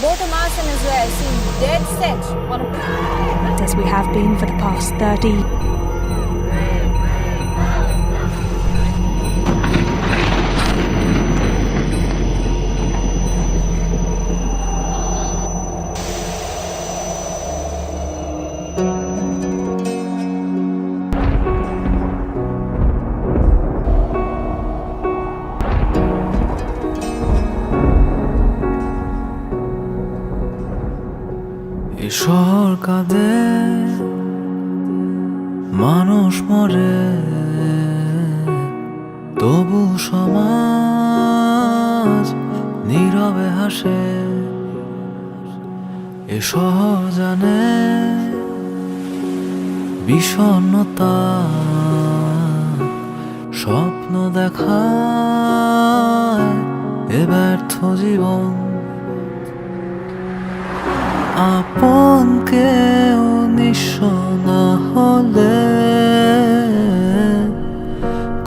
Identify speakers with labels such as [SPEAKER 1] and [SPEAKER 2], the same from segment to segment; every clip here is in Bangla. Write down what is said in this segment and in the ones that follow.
[SPEAKER 1] Both Hamas and Israel seem dead set. On a
[SPEAKER 2] as we have been for the past 30
[SPEAKER 3] এ শহর কাঁদে, মানুষ মরে। তবু সমাজ নীরবে হাসে। এ শহর জানে বিষণ্ণতা, স্বপ্ন দেখায় এ ব্যর্থ জীবন। আপন কেউ নিঃস্ব না হলে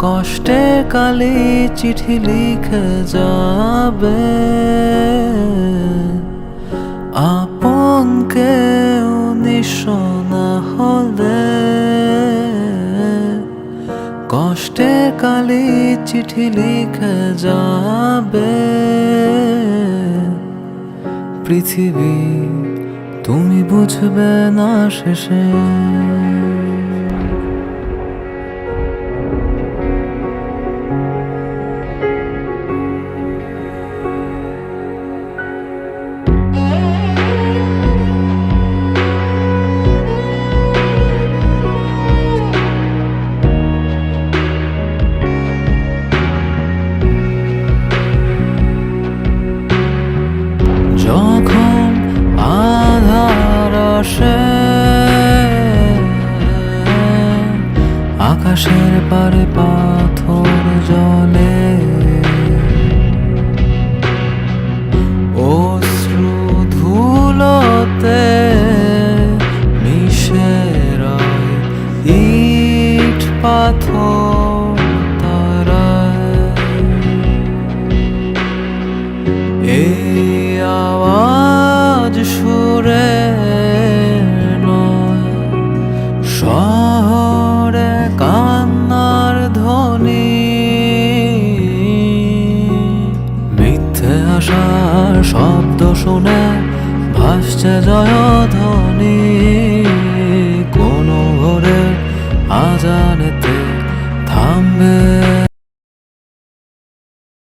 [SPEAKER 3] কষ্টে কালি চিঠি লিখে যাবে। আপন কেউ নিঃস্ব না হলে কষ্টে কালি চিঠি লিখে যাবে। পৃথিবী তুমি বুঝবে না শেষে। আকাশের পারে পাথর জলে। অশ্রু ধুলোতে মিশে ইট পাথর এই আওয়াজ সুরে নয় শহরে আসছে জয়ধ্বনি। কোনো ঘরে আজানেতে থামবে।